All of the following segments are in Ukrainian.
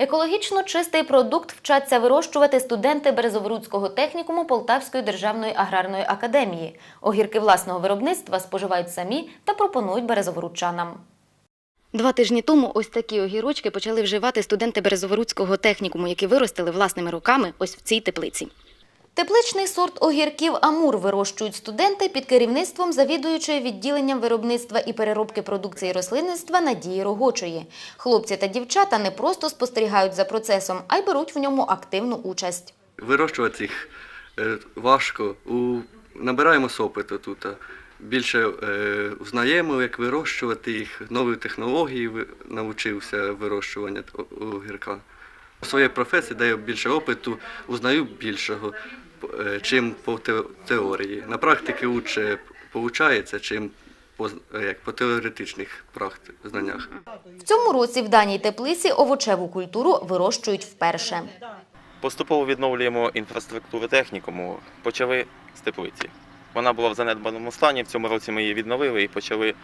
Екологічно чистий продукт вчаться вирощувати студенти Березоворуцького технікуму Полтавської державної аграрної академії. Огірки власного виробництва споживають самі та пропонують березоворучанам. Два тижні тому ось такі огірочки почали вживати студенти Березоворуцького технікуму, які виростили власними руками ось в цій теплиці. Тепличний сорт огірків Амур вирощують студенти під керівництвом завідуючої відділенням виробництва і переробки продукції рослинництва Надії Рогочої. Хлопці та дівчата не просто спостерігають за процесом, а й беруть в ньому активну участь. Вирощувати їх е, важко. Набираємо з опиту тут. Більше е, знаємо, як вирощувати їх, нові технології навчився вирощування огірка. У своїй професії даю більше опиту, узнаю більшого, чим по теорії. На практиці лучше виходить, чим по, е, як, по теоретичних знаннях. В цьому році в даній теплиці овочеву культуру вирощують вперше. Поступово відновлюємо інфраструктуру технікуму. Почали з теплиці. Вона була в занедбаному стані. В цьому році ми її відновили і почали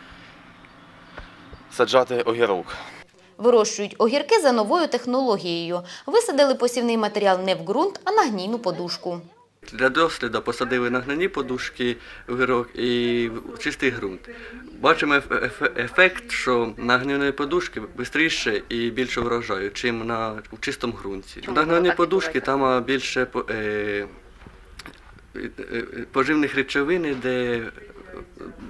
саджати огірок. Вирощують огірки за новою технологією. Висадили посівний матеріал не в ґрунт, а на гнійну подушку. Для досліду посадили на гнані подушки огірок і чистий ґрунт. Бачимо еф- еф- ефект, що на гнівної подушки швидше і більше врожаю, ніж на в чистому ґрунті. На так подушки там більше е, е, е, поживних речовин, де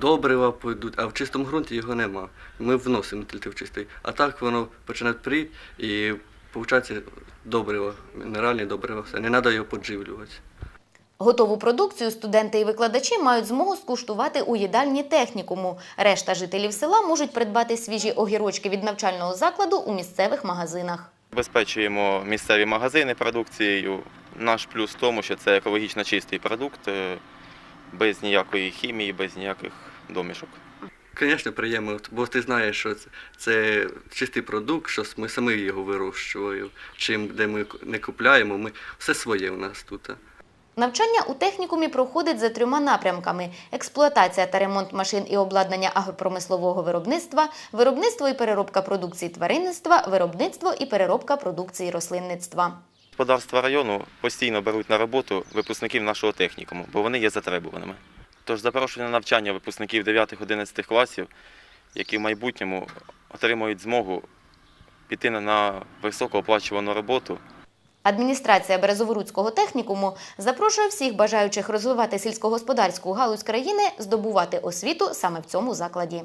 добрива пойдуть, а в чистому ґрунті його нема. Ми вносимо тільки в чистий. А так воно починає пріти і виходить добрива, мінеральні добрива, все. Не треба його подживлювати. Готову продукцію студенти і викладачі мають змогу скуштувати у їдальні технікуму. Решта жителів села можуть придбати свіжі огірочки від навчального закладу у місцевих магазинах. Забезпечуємо місцеві магазини продукцією. Наш плюс в тому, що це екологічно чистий продукт, е, без ніякої хімії, без ніяких домішок. Звісно, приємно, бо ти знаєш, що це, це чистий продукт, що ми самі його вирощуємо. Чим де ми не купляємо, ми все своє у нас тут. Навчання у технікумі проходить за трьома напрямками: експлуатація та ремонт машин і обладнання агропромислового виробництва, виробництво і переробка продукції тваринництва, виробництво і переробка продукції рослинництва. Господарства району постійно беруть на роботу випускників нашого технікуму, бо вони є затребуваними. Тож запрошую на навчання випускників 9-11 класів, які в майбутньому отримують змогу піти на високооплачувану роботу Адміністрація Березоворуцького технікуму запрошує всіх бажаючих розвивати сільськогосподарську галузь країни здобувати освіту саме в цьому закладі.